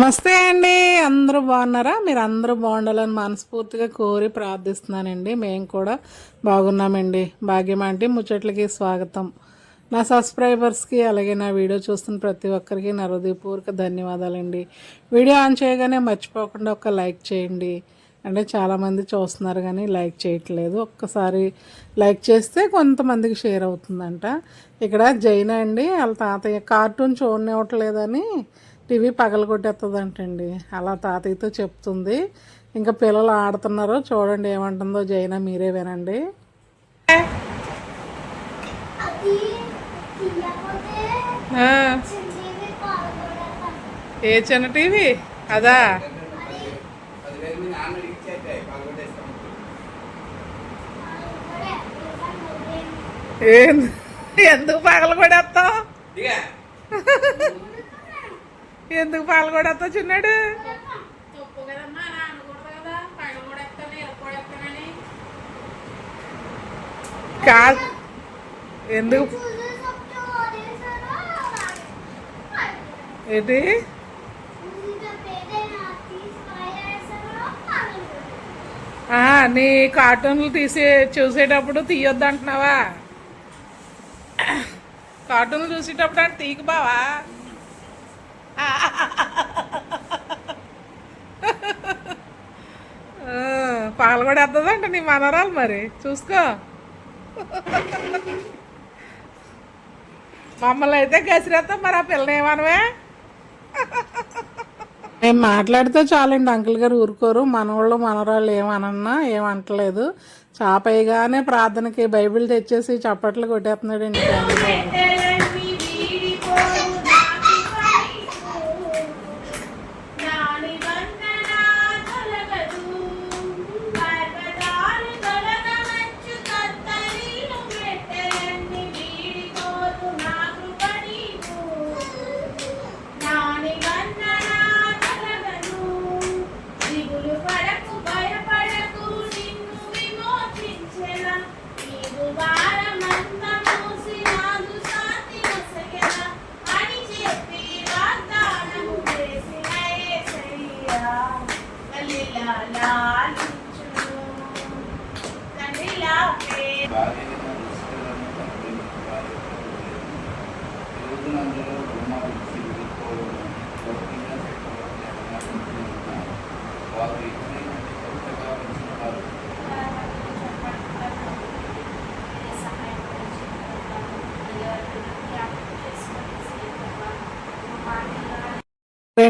నమస్తే అండి. అందరూ బాగున్నారా? మీరు అందరూ బాగుండాలని మనస్ఫూర్తిగా కోరి ప్రార్థిస్తున్నానండి. మేము కూడా బాగున్నామండి. భాగ్యం అంటే ముచ్చట్లకి స్వాగతం. నా సబ్స్క్రైబర్స్కి అలాగే నా వీడియో చూస్తున్న ప్రతి ఒక్కరికి నా హృదయపూర్వక ధన్యవాదాలండి. వీడియో ఆన్ చేయగానే మర్చిపోకుండా ఒక లైక్ చేయండి. అంటే చాలామంది చూస్తున్నారు కానీ లైక్ చేయట్లేదు. ఒక్కసారి లైక్ చేస్తే కొంతమందికి షేర్ అవుతుందంట. ఇక్కడ జైన అండి. వాళ్ళ తాతయ్య కార్టూన్ చూడనివ్వట్లేదని టీవీ పగలగొట్టేస్తుందంటండి అలా తాతయ్యతో చెప్తుంది. ఇంకా పిల్లలు ఆడుతున్నారు చూడండి ఏమంటుందో జైన మీరే వినండి. ఏ చిన్న టీవీ? అదా? ఎందుకు పగలగొడేస్తావు ఎందుకు పగలగొడేస్తావు చిన్నాడు? కాదు ఎందుకు? ఏంటి? నీ కార్టూన్లు తీసి చూసేటప్పుడు తీయొద్దు అంటున్నావా కార్టూన్లు చూసేటప్పుడు అంటే తీకు బావా? పాలు కూడా వస్తుందంట నీ మనరాలు మరి. చూసుకో. మమ్మల్ని అయితే గసిరేస్తాం మరి ఆ పిల్లని ఏమనవే? మేము మాట్లాడితే చాలండి అంకుల్ గారు ఊరుకోరు. మనవాళ్ళు మనవరాళ్ళు ఏమనన్నా ఏమంటలేదు. చాపయ్యగానే ప్రార్థనకి బైబిల్ తెచ్చేసి చప్పట్లు కొట్టేస్తున్నాడండి.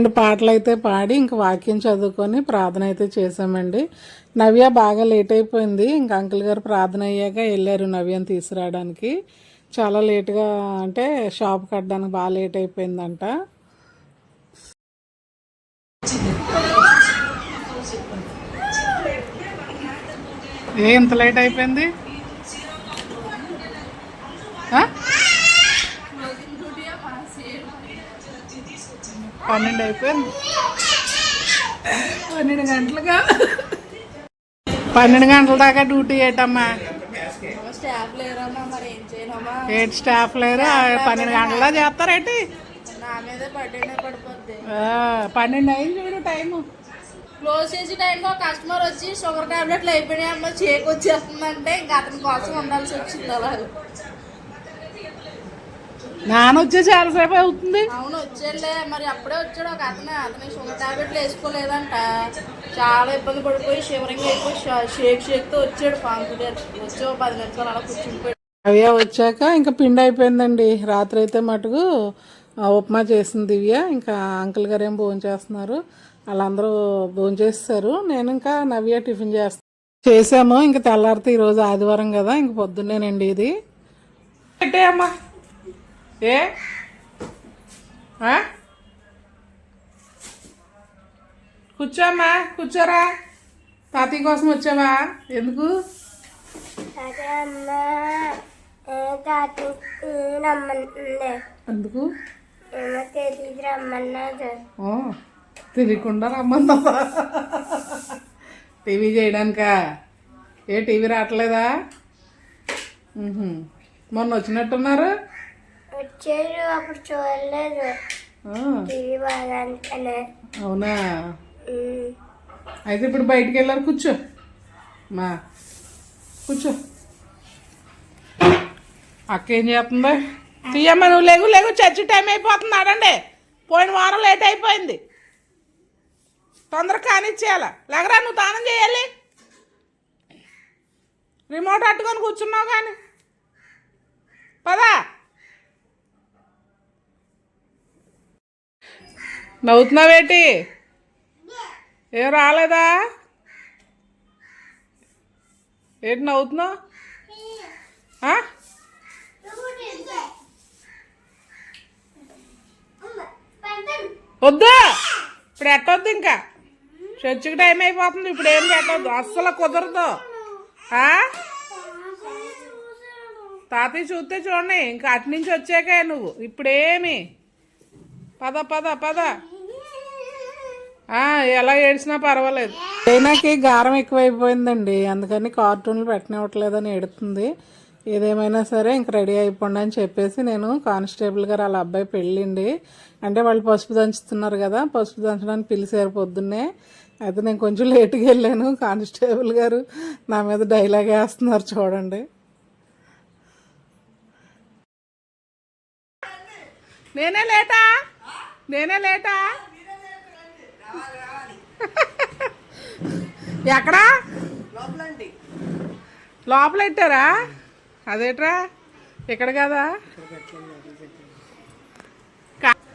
రెండు పాటలు అయితే పాడి ఇంక వాక్యం చదువుకొని ప్రార్థన అయితే చేసామండి నవ్య బాగా లేట్ అయిపోయింది. ఇంక అంకుల్ గారు ప్రార్థన అయ్యాక వెళ్ళారు నవ్యం తీసుకురావడానికి. చాలా లేటుగా అంటే షాప్ కట్టడానికి బాగా లేట్ అయిపోయిందంట. ఏ ఇంత లేట్ అయిపోయింది? పన్నెండు అయిపోయింది. పన్నెండు గంటలుగా. పన్నెండు గంటల దాకా డ్యూటీ ఏటమ్మా? స్టాఫ్ లేరమ్మా మరి ఏం చేయనమ్మా ఏటి? స్టాఫ్ లేరు పన్నెండు గంటలా చేస్తారేటి పన్నెండు అయింది చూడు టైము. క్లోజ్ చేసే టైంలో కస్టమర్ వచ్చి షుగర్ టాబ్లెట్లు అయిపోయినాయమ్మా చేక్ వచ్చేస్తుందంటే ఇంకా అతని కోసం ఉండాల్సి వచ్చింది అలా నాన్న వచ్చే చాలాసేపు అవుతుంది. అవును వచ్చేలే మరి అప్పుడే వచ్చాడు ఒక అతను. అతని షుగర్ టాబ్లెట్లు వేసుకోలేదంట. చాలా ఇబ్బంది పడిపోయి షివరింగ్ అయిపోయి షేక్ షేక్తో వచ్చాడు పాంకు వచ్చి పది నిమిషాలు అలా కూర్చుండిపోయాడు అవి వచ్చాక ఇంకా పిండి అయిపోయిందండి. రాత్రి అయితే మటుకు ఉప్మా చేసింది దివ్య. ఇంకా అంకుల్ గారు ఏం భోజనం చేస్తున్నారు? వాళ్ళందరూ భోజనం చేస్తారు. నేను ఇంకా నవ్య టిఫిన్ చేస్తాను చేసాము ఇంకా తెల్లారితే ఈరోజు ఆదివారం కదా ఇంక పొద్దున్నేనండి ఇది. పెట్టే అమ్మా ఏ? కూర్చోమ్మా కూర్చోరా. తాతయ్య కోసం వచ్చావా? ఎందుకు? అదే అమ్మ తాత రమ్మంటుండే ఎందుకు? ఏమో తెలియదు రమ్మన్నది ఓ, తెలియకుండా రమ్మందా టీవీ చేయడానికా? ఏ టీవీ రావట్లేదా. మొన్న వచ్చినట్టున్నారు? వచ్చారు అప్పుడు చూడలేదు. అవునా? అయితే ఇప్పుడు బయటికి వెళ్ళారు కూర్చో. మా కూర్చో. అక్క ఏం చేస్తుంది? తీయమ్మ నువ్వు లేగు లేగు చర్చి టైం అయిపోతుంది అడండి పోయిన వారం లేట్ అయిపోయింది. తొందరగా కానిచ్చేయాల? లేకరా నువ్వు తానం చేయాలి? రిమోట్ అట్టుకొని కూర్చున్నావు కానీ. పదా. నవ్వుతున్నావేటి ఏం రాలేదా? ఏంటి నవ్వుతున్నావు? వద్దు! ఇప్పుడు ఎట్టొద్దు ఇంకా? చర్చికి టైం అయిపోతుంది ఇప్పుడు ఏం పెట్టద్దు అస్సలు కుదరదు. తాతయ్య చూస్తే చూడండి ఇంకా అటు నుంచి వచ్చాకే నువ్వు. ఇప్పుడేమి? పద పద పద. ఎలా ఏడ్చినా పర్వాలేదు. చైనాకి గారం ఎక్కువైపోయిందండి. అందుకని కార్టూన్లు పెట్టనివ్వట్లేదని ఎడుతుంది ఏదేమైనా సరే ఇంక రెడీ అయిపోండి అని చెప్పేసి నేను కానిస్టేబుల్ గారు వాళ్ళ అబ్బాయి పెళ్ళిండి. అంటే వాళ్ళు పసుపు దంచుతున్నారు కదా పసుపు దంచడానికి పిలిచారు పొద్దున్నే. అయితే నేను కొంచెం లేట్గా వెళ్ళాను. కానిస్టేబుల్ గారు నా మీద డైలాగ్ వేస్తున్నారు చూడండి. నేనే లేటా? నేనే లేటా? ఎక్కడా? లోపల పెట్టారా అదేట్రా? ఇక్కడ కదా?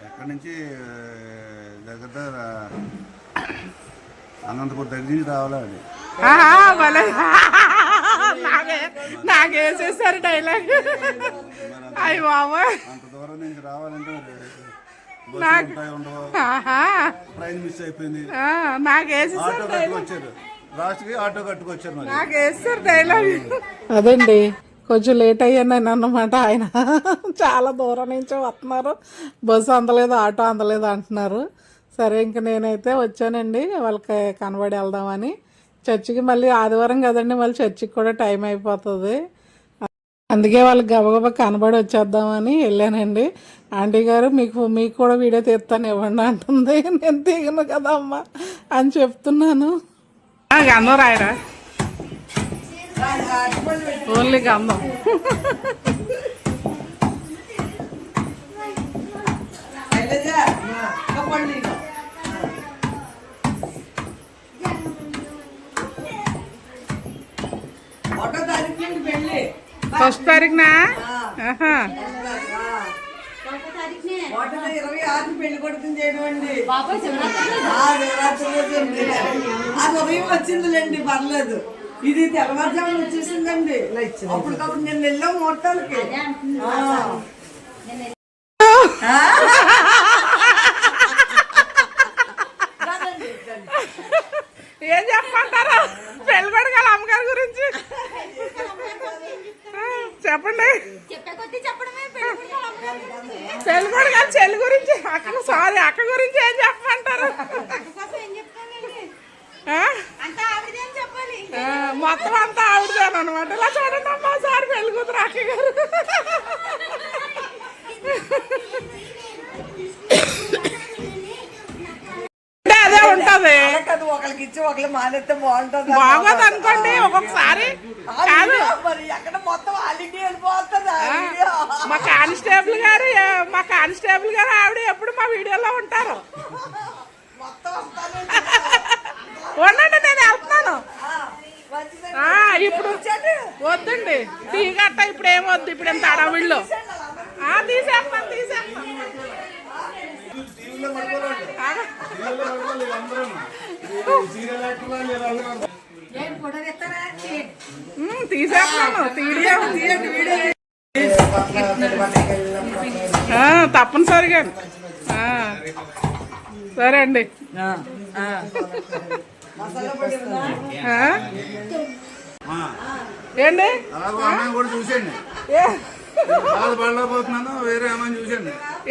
ఎక్కడి నుంచి దగ్గర అనంతపురం దగ్గర నుంచి. నాకే నాకేసేసారు డైలాగ్ అయ్యి బాబోయ్. అంత దూరం నుంచి రావాలంటే నాకు- బస్సులు ఉంటాయి ఉండవు. ఆహా, ట్రైన్ మిస్ అయిపోయింది. ఆ, నాకేసేసారు ఆటో కట్టుకొచ్చారు. లాస్ట్కి ఆటో కట్టుకొచ్చారు మరి. నాకు వేస్తారు డైలాగ్ అదండి కొంచెం లేట్ అయ్యాను అన్నమాట. ఆయన చాలా దూరం నుంచి వస్తున్నారు. బస్సు అందలేదు ఆటో అందలేదు అంటున్నారు. సరే ఇంక నేనైతే వచ్చానండి. వాళ్ళకి కనబడి వెళ్దామని. చర్చికి మళ్ళీ ఆదివారం కదండి మళ్ళీ చర్చికి కూడా టైం అయిపోతుంది. అందుకే వాళ్ళకి గబగబా కనబడి వచ్చేద్దామని వెళ్ళానండి. ఆంటీ గారు మీకు మీకు కూడా వీడియో తీస్తాను ఇవ్వండి అంటుంది. నేను తీగను కదమ్మా అని చెప్తున్నాను. గంధం రాయరా? ఓన్లీ గంధం. ఫస్ట్ తారీఖునా ఇరవై ఆరు పెళ్ళి కొడుకుని. అది ఉదయం వచ్చిందిలేండి పర్లేదు. ఇది తెల్లవారుజామున వచ్చేసిందండి. అప్పటికప్పుడు నేను వెళ్ళాం ముహూర్తాలకి. ఏం చెప్పమంటారు? పెళ్ళి కొడుకు వాళ్ళ అమ్మగారి గురించి. చెప్పండి. పెళ్ళి కొడుకు వాళ్ళ చెల్లి గురించి అక్క సారీ అక్క గురించి ఏం చెప్పమంటారు? మొత్తం అంతా ఆవిడదాను అనమాట ఇలా చూడండి అమ్మా సార్ పెళ్ళి కూతురు అక్క గారు. ఉంటది అది ఒకరికి ఇచ్చి ఒకళ్ళు మానేస్తే బాగుంటుంది బాగోదు అనుకోండి ఒక్కొక్కసారి. కాదు. మరి ఎక్కడ మొత్తం వెళ్ళిపోతుంది మా కానిస్టేబుల్ గారు మా కానిస్టేబుల్ గారు ఆవిడ ఎప్పుడు మా వీడియోలో ఉంటారు. ఉండండి నేను వెళ్తున్నాను. ఇప్పుడు వద్దండి. టీ గట్ట ఇప్పుడు ఏం వద్దు ఇప్పుడు ఎంత అడవిళ్ళు. తీసేస్తాను తీసేస్తాను. తీసేస్తాను తీడియో ఆ, తప్పనిసరిగా. ఆ, సరే అండి? ఏంటి? చూసేయండి. వేరే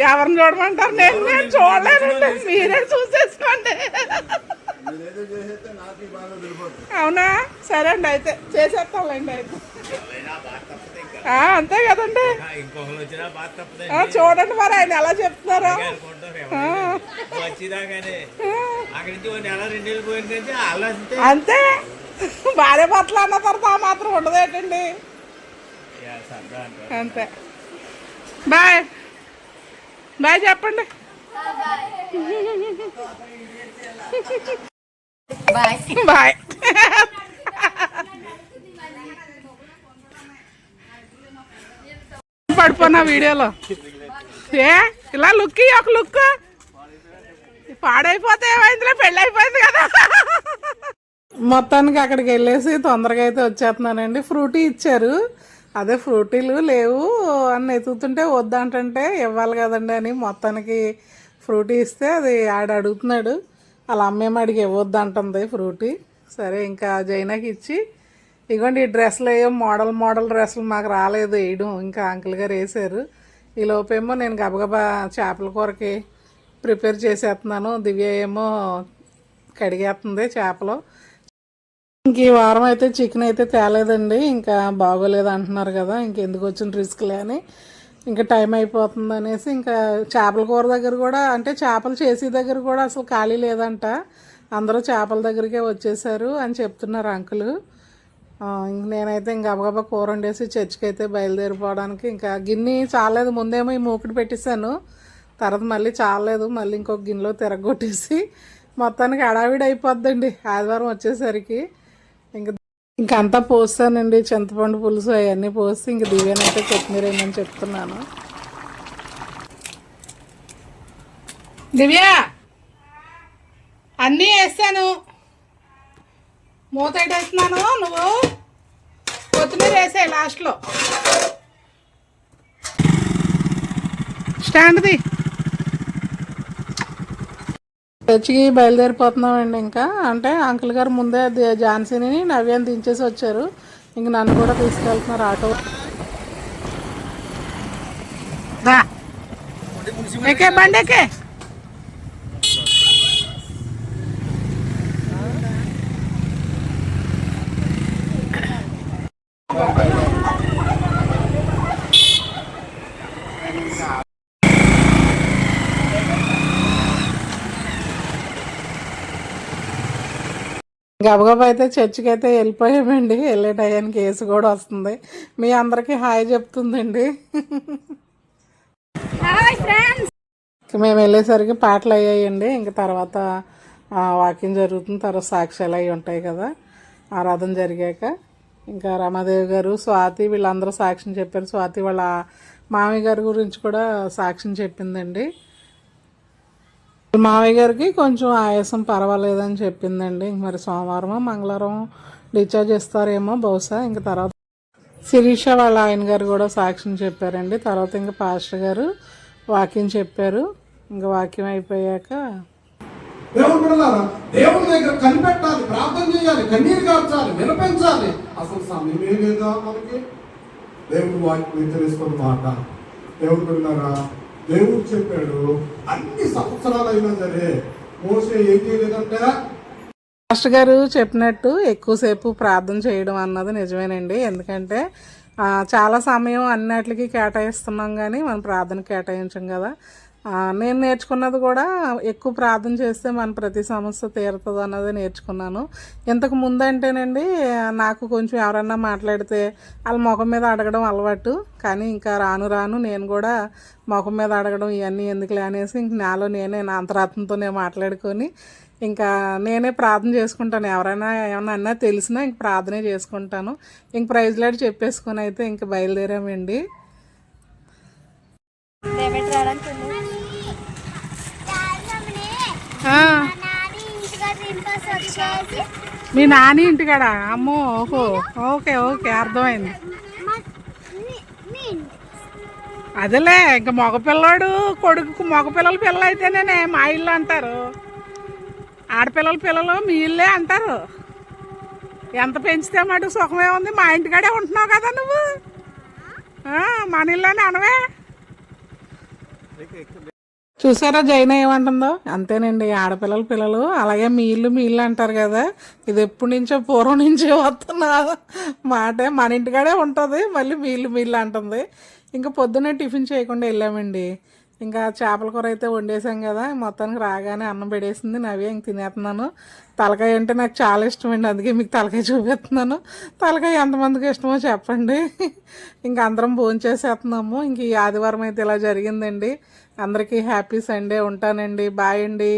ఎవరిని చూడమంటారు? నేను నేను చూడలేదండి మీరే చూసేసుకోండి. అవునా? సరే అండి అయితే. చేసేస్తాంలేండి అయితే. ఆ, అంతే కదండి. చూడండి మరి ఆయన ఎలా చెప్తున్నారో. అంతే. భార్య భర్తలు అన్న తర్వాత ఆ మాత్రం సరదా అంటారు అంతే. బాయ్. బాయ్ చెప్పండి. బాయ్. పడిపోనా వీడియోలో? ఏ? ఇలా లుక్ ఒక లుక్? పాడైపోతే ఏమైందిలే? పెళ్ళి అయిపోయింది కదా. మొత్తానికి అక్కడికి వెళ్ళేసి తొందరగా అయితే వచ్చేస్తున్నానండి. ఫ్రూటీ ఇచ్చారు. అదే ఫ్రూటీలు లేవు అని ఎత్తుతుంటే వద్దంటే ఇవ్వాలి కదండి అని మొత్తానికి ఫ్రూటీ ఇస్తే అది ఆడ అడుగుతున్నాడు. అలా అమ్మేమో అడిగి ఇవ్వద్దు అంటుంది ఫ్రూటీ. సరే ఇంకా జైనాకి ఇచ్చి ఇగోండి ఈ డ్రెస్సులు ఏయో మోడల్ మోడల్ డ్రెస్సులు మాకు రాలేదు వేయడం. ఇంకా అంకుల్ గారు వేసారు ఈ లోపేమో నేను గబగబా చేపల కూరకి ప్రిపేర్ చేసేస్తున్నాను. దివ్య ఏమో కడిగేస్తుంది చేపలు. ఇంక ఈ వారం అయితే చికెన్ అయితే తేలేదండి. ఇంకా బాగోలేదు అంటున్నారు కదా ఇంకెందుకు వచ్చిన రిస్క్లే అని. ఇంకా టైం అయిపోతుంది అనేసి ఇంకా చేపల కూర దగ్గర కూడా అంటే చేపలు చేసే దగ్గర కూడా అసలు ఖాళీ లేదంట. అందరూ చేపల దగ్గరికే వచ్చేసారు అని చెప్తున్నారు అంకులు. ఇంక నేనైతే ఇంక గబగబా కూర వండేసి చర్చికి అయితే బయలుదేరిపోవడానికి ఇంకా గిన్నె చాలేదు ముందేమో ఈ మూకుడు పెట్టేశాను. తర్వాత మళ్ళీ చాలేదు మళ్ళీ ఇంకొక గిన్నెలో తిరగొట్టేసి మొత్తానికి హడావిడి అయిపోద్దండి. ఆదివారం వచ్చేసరికి. ఇంకా ఇంకంతా పోస్తానండి. చింతపండు పులుసు అవన్నీ పోసి ఇంక దివ్యానైతే చట్నీ వేయమని చెప్తున్నాను. దివ్య! అన్నీ వేస్తాను. మూత వేస్తున్నాను నువ్వు? కొత్తిమీర వేసాయి లాస్ట్లో. స్టాండ్ది. చర్చికి బయలుదేరిపోతున్నామండి ఇంకా. అంటే అంకుల్ గారు ముందే ఝాన్సీని నవ్యాన్ని దించేసి వచ్చారు. ఇంక నన్ను కూడా తీసుకెళ్తున్నారు ఆటో. ఎక్కే బండి గబగబా అయితే చర్చికి అయితే వెళ్ళిపోయామండి. వెళ్ళే టయానికి కేసు కూడా వస్తుంది. మీ అందరికీ హాయ్ చెప్తుందండి. మేము వెళ్ళేసరికి పాటలు అయ్యాయండి. ఇంక తర్వాత వాకింగ్ జరుగుతుంది. తర్వాత సాక్ష్యాలు అవి ఉంటాయి కదా. ఆరాధన జరిగాక. ఇంకా రమాదేవి గారు స్వాతి వీళ్ళందరూ సాక్ష్యం చెప్పారు. స్వాతి వాళ్ళ మామయ్య గారి గురించి కూడా సాక్ష్యం చెప్పిందండి. మావయ్య గారికి కొంచెం ఆయాసం పర్వాలేదని చెప్పిందండి. మరి సోమవారం మంగళవారం డిశ్చార్జ్ ఇస్తారేమో బహుశా. ఇంక తర్వాత శిరీష వాళ్ళ ఆయన గారు కూడా సాక్ష్యం చెప్పారండి. తర్వాత ఇంకా పాస్టర్ గారు వాక్యం చెప్పారు. ఇంకా వాక్యం అయిపోయాక దేవుడు బిడ్డలారా దేవుడి దగ్గర కనిపెట్టాలి ప్రార్థన చేయాలి కన్నీరు కార్చాలి వినిపించాలి అసలు సమయమే లేదా మనకి. దేవుడు వాక్యం తెలుసుకున్న మాట. దేవుడు బిడ్డలారా దేవుడు చెప్పాడు అన్ని సంవత్సరాలు అయినా సరే మోసే ఏం చేయలేదంటే మాస్టర్ గారు చెప్పినట్టు ఎక్కువసేపు ప్రార్థన చేయడం అన్నది నిజమేనండి. ఎందుకంటే చాలా సమయం అన్నిటికీ కేటాయిస్తున్నాం కానీ మనం ప్రార్థన కేటాయించం కదా. నేను నేర్చుకున్నది కూడా ఎక్కువ ప్రార్థన చేస్తే మన ప్రతి సమస్య తీరుతుంది అన్నది నేర్చుకున్నాను. ఇంతకు ముందు అంటేనండి నాకు కొంచెం ఎవరన్నా మాట్లాడితే వాళ్ళ ముఖం మీద అడగడం అలవాటు కానీ ఇంకా రాను రాను నేను కూడా ముఖం మీద అడగడం ఇవన్నీ ఎందుకులే అనేసి ఇంక నాలో నేనే నా అంతరాత్మతోనే మాట్లాడుకొని ఇంకా నేనే ప్రార్థన చేసుకుంటాను. ఎవరైనా ఏమన్నా అన్నా తెలిసినా ఇంక ప్రార్థనే చేసుకుంటాను. ఇంక ప్రైజ్ లాడి చెప్పేసుకొని అయితే ఇంక బయలుదేరామండి. మీ నాని ఇంటికాడ? అమ్మో ఓహో. ఓకే ఓకే అర్థమైంది. అదేలే ఇంకా మగపిల్లాడు కొడుకు మగపిల్లల పిల్ల అయితేనే మా ఇల్లు అంటారు. ఆడపిల్లల పిల్లలు మీ ఇల్లే అంటారు. ఎంత పెంచితే మటు సుఖమే ఉంది. మా ఇంటికాడే ఉంటున్నావు కదా నువ్వు? మన ఇల్లు అని అనవే. చూసారా జైన ఏమంటుందో? అంతేనండి ఆడపిల్లల పిల్లలు అలాగే మీ ఇల్లు మీ ఇల్లు అంటారు కదా. ఇది ఎప్పటి నుంచో పూర్వం నుంచే వస్తున్న. మాట మన ఇంటికాడే ఉంటుంది మళ్ళీ మీ ఇల్లు మీ ఇల్లు అంటుంది. ఇంకా పొద్దున్నే టిఫిన్ చేయకుండా వెళ్ళామండి. ఇంకా చేపల కూర అయితే వండేసాం కదా మొత్తానికి రాగానే అన్నం పెడేసింది. నవే ఇంక తినేస్తున్నాను. తలకాయ అంటే నాకు చాలా ఇష్టం అండి అందుకే మీకు తలకాయ చూపిస్తున్నాను. తలకాయ ఎంతమందికి ఇష్టమో చెప్పండి. ఇంక అందరం భోజనం చేసేస్తున్నాము ఇంక ఈ ఆదివారం అయితే ఇలా జరిగిందండి. అందరికీ హ్యాపీ సండే ఉంటానండి. బాయ్ అండి.